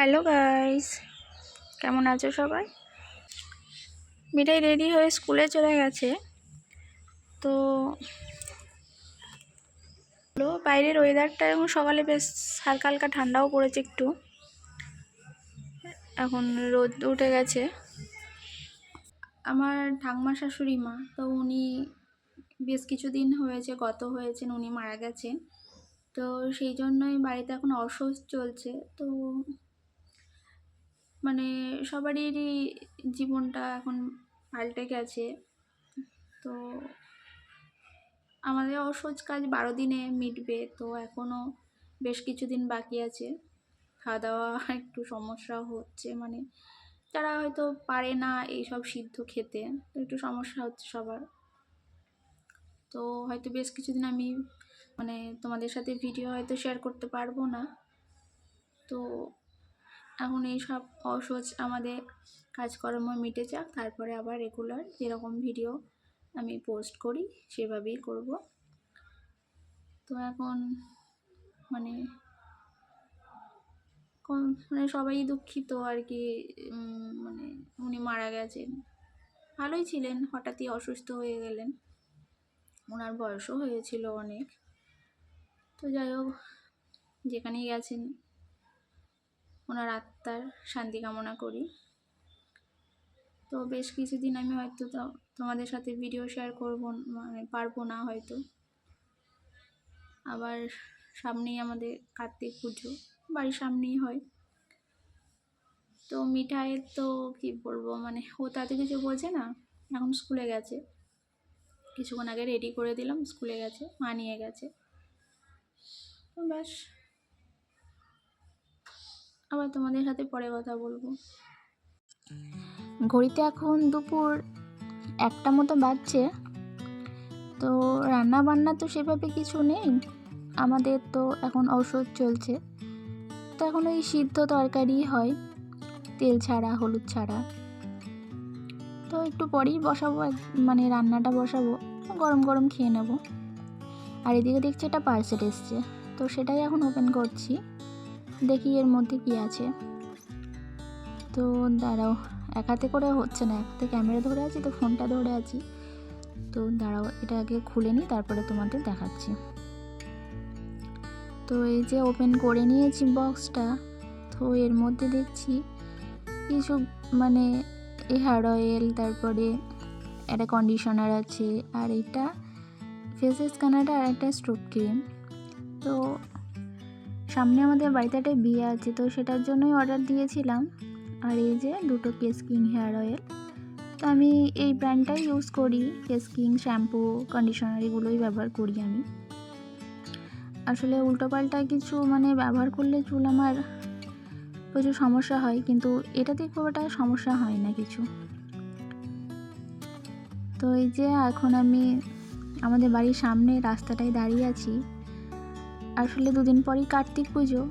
Hello guys, কেমন আছো সবাই? মিঠাই রেডি হয়ে স্কুলে চলে গেছে। তো বাইরের ওয়েদারটা এখন সকালে বেশ হালকা হালকা ঠান্ডাও পড়েছে একটু। এখন রোদ উঠে গেছে। আমার ঠাংমা শাশুড়ি মা, তো উনি বেশ কিছুদিন হয়েছে, গত হয়েছেন, উনি মারা গেছেন। তো সেই জন্যই বাড়িতে এখন অসহ্য চলছে। তো মানে সবারই জীবনটা এখন পাল্টে গেছে। তো আমাদের অসহজ কাজ বারো দিনে মিটবে, তো এখনও বেশ কিছুদিন বাকি আছে। খাওয়া দাওয়া একটু সমস্যা হচ্ছে মানে যারা হয়তো পারে না এইসব সিদ্ধ খেতে, তো একটু সমস্যা হচ্ছে সবার। তো হয়তো বেশ কিছুদিন আমি মানে তোমাদের সাথে ভিডিও হয়তো শেয়ার করতে পারব না। তো এখন এইসব অসহজ আমাদের কাজকর্ম মিটে যাক, তারপরে আবার রেগুলার যেরকম ভিডিও আমি পোস্ট করি, সেভাবেই করব। তো এখন মানে মানে সবাই দুঃখিত আর কি মানে উনি মারা গেছেন। ভালোই ছিলেন, হঠাৎই অসুস্থ হয়ে গেলেন। ওনার বয়সও হয়েছিল অনেক। তো যাই হোক, যেখানেই গেছেন ওনার আত্মার শান্তি কামনা করি। তো বেশ কিছুদিন আমি হয়তো তোমাদের সাথে ভিডিও শেয়ার করব মানে পারব না হয়তো। আবার সামনেই আমাদের কার্তিক পুজো, বাড়ির সামনেই হয়। তো মিঠাইয়ের তো কি বলব মানে ও তাতে কিছু বোঝে না, এখন স্কুলে গেছে। কিছুক্ষণ আগে রেডি করে দিলাম, স্কুলে গেছে, মা নিয়ে গেছে। তো ব্যাস। আবার তোমাদের সাথে পরে কথা বলব। ঘড়িতে এখন দুপুর একটা মতো বাজছে। তো রান্না বান্না তো সেভাবে কিছু নেই। আমাদের তো এখন ঔষধ চলছে। তো এখন ওই সিদ্ধ তরকারি হয় তেল ছাড়া হলুদ ছাড়া। তো একটু পরেই বসাবো মানে রান্নাটা বসাবো গরম গরম খেয়ে নেব। আর এদিকে দেখছি একটা পার্সেল এসছে। তো সেটাই এখন ওপেন করছি। দেখি এর মধ্যে কি আছে। তো দাঁড়াও, এক হাতে করে হচ্ছে না, এক হাতে ক্যামেরা ধরে আছি, তো ফোনটা ধরে আছি। তো দাঁড়াও, এটা আগে খুলে নিই, তারপরে তোমাদের দেখাচ্ছি। তো এই যে ওপেন করে নিয়েছি বক্সটা তো এর মধ্যে দেখছি কিছু মানে হেয়ার অয়েল তারপরে একটা কন্ডিশনার আছে, আর এটা ফেস স্ক্যানারটা আর একটা স্ট্রোক ক্রিম তো সামনে আমাদের বাড়িতে একটা বিয়ে আছে, তো সেটার জন্যই অর্ডার দিয়েছিলাম। আর এই যে দুটো কেস কিং হেয়ার অয়েল তো আমি এই ব্র্যান্ডটাই ইউজ করি কেস কিং শ্যাম্পু কন্ডিশনার এগুলোই ব্যবহার করি আমি। আসলে উল্টোপাল্টা কিছু মানে ব্যবহার করলে চুল আমার প্রচুর সমস্যা হয়, কিন্তু এটাতে খুব একটা সমস্যা হয় না কিছু। তো এই যে এখন আমি আমাদের বাড়ির সামনে রাস্তাটায় দাঁড়িয়ে আছি। আসলে দুদিন পরই কার্তিক পুজো,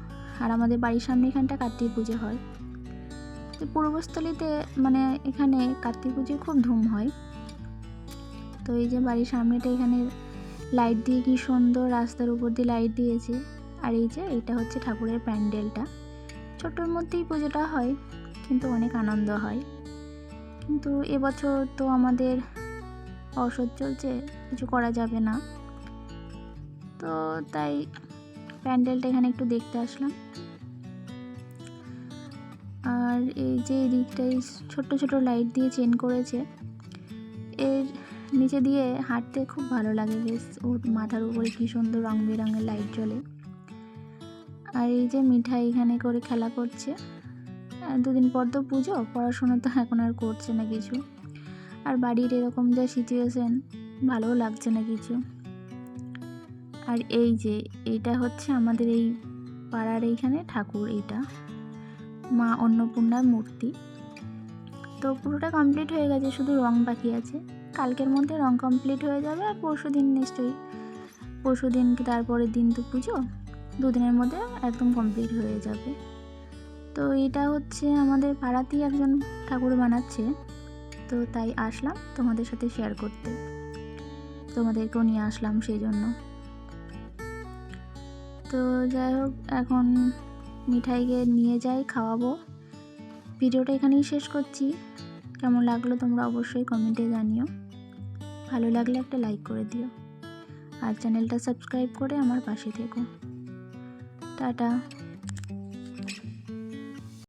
আর আমাদের বাড়ির সামনে এখানটা কার্তিক পুজো হয়। তো পূর্বস্থলীতে মানে এখানে কার্তিক পুজোয় খুব ধুম হয়। তো এই যে বাড়ির সামনেটা এখানে লাইট দিয়ে কি সুন্দর রাস্তার উপর দিয়ে লাইট দিয়েছে। আর এই যে এটা হচ্ছে ঠাকুরের প্যান্ডেলটা। ছোটোর মধ্যেই পুজোটা হয়, কিন্তু অনেক আনন্দ হয়। কিন্তু এবছর তো আমাদের অসৎ চলছে কিছু করা যাবে না। তো তাই প্যান্ডেলটা এখানে একটু দেখতে আসলাম। আর এই যে এই দিকটাই ছোট্ট ছোট লাইট দিয়ে চেন করেছে, এর নিচে দিয়ে হাঁটতে খুব ভালো লাগে। বেশ, ওর মাথার উপরে কী সুন্দর রং বেরঙের লাইট জ্বলে। আর এই যে মিঠাই এখানে করে খেলা করছে। দুদিন পর তো পুজো, পড়াশোনা তো এখন আর করছে না কিছু। আর বাড়ির এরকম যা সিচুয়েশন ভালোও লাগছে না কিছু। আর এই যে এইটা হচ্ছে আমাদের এই পাড়ার এইখানে ঠাকুর এইটা মা অন্নপূর্ণার মূর্তি। তো পুরোটা কমপ্লিট হয়ে গেছে, শুধু রং বাকি আছে। কালকের মধ্যে রং কমপ্লিট হয়ে যাবে আর পরশু দিন নিশ্চয়ই। পরশু দিন কি তারপরের দিন তো পুজো? দুদিনের মধ্যে একদম কমপ্লিট হয়ে যাবে। তো এটা হচ্ছে আমাদের পাড়াতেই একজন ঠাকুর বানাচ্ছে। তো তাই আসলাম তোমাদের সাথে শেয়ার করতে। তোমাদেরকেও নিয়ে আসলাম সেই জন্য। তো যাই হোক, এখন মিঠাইকে নিয়ে যাই, খাওয়াবো। ভিডিওটা এখানেই শেষ করছি। কেমন লাগল তোমরা অবশ্যই কমেন্টে জানিও। ভালো লাগলে একটা লাইক করে দিও। আর চ্যানেলটা সাবস্ক্রাইব করে আমার পাশে থেকো। টাটা।